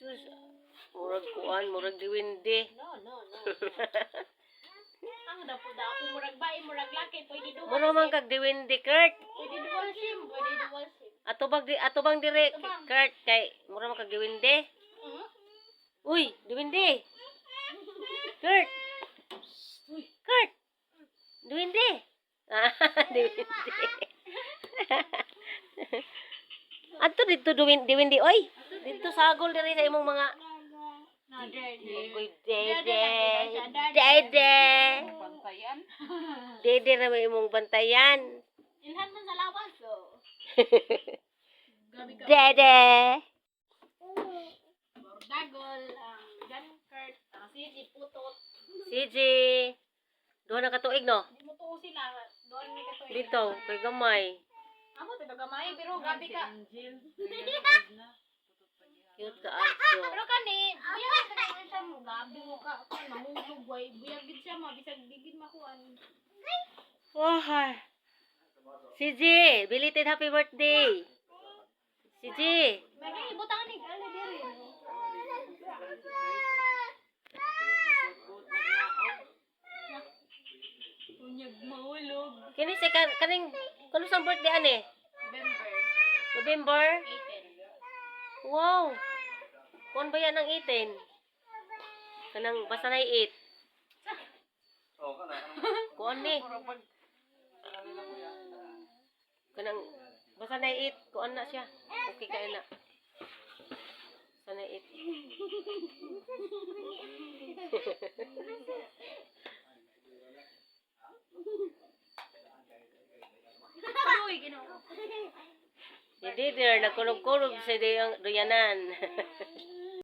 sus. Murag kuan, murag diwindi. No, no, no. Ang dapo da ako murag bae, murag laki, pwede dual Mura man kag diwindi, Kurt. Pwede dual sim, pwede dual sim. Ato bang di ato bang dire. Kurt, kay mura man kag diwindi. Mhm. Uy, diwindi. Kurt. Kurt. Diwindi. Ah, diwindi. Ato dito diwindi oy. Dito sagol diri sa imong mga dede. Dede. Dede. Bantayan. Dede na may imong bantayan. Ilhan man sa lawas, so. Gabi ka. Dede. Bordagol, ang Dunkirk, ang Sisi, Putot. Siji. Doon na katuig no? Hindi mo to sila. Doon may katoy. Dito, kay gamay. Ako, taga gamay, pero gabi ka. Cute ka aso. Pero kani, buyag ka na siya mo. Gabi mo ka. Kung mahulog, boy. Buyag gid siya, mabisag digid makuan. Wah. Siji, belated happy birthday. Siji. May ibutang ni Gali diri. Unyag mahulog. Kini si kan kaning sa birthday ani? November November? 18. Wow. Kuan ba yan ang 18? Kanang basta na 8. Kuan ni. Kanang basta na 8. Kuan na siya. Okay kaya na. Basta na 8. Uy, ginawa. Hindi, dir, nagkulog-kulog sa diyang- duyanan.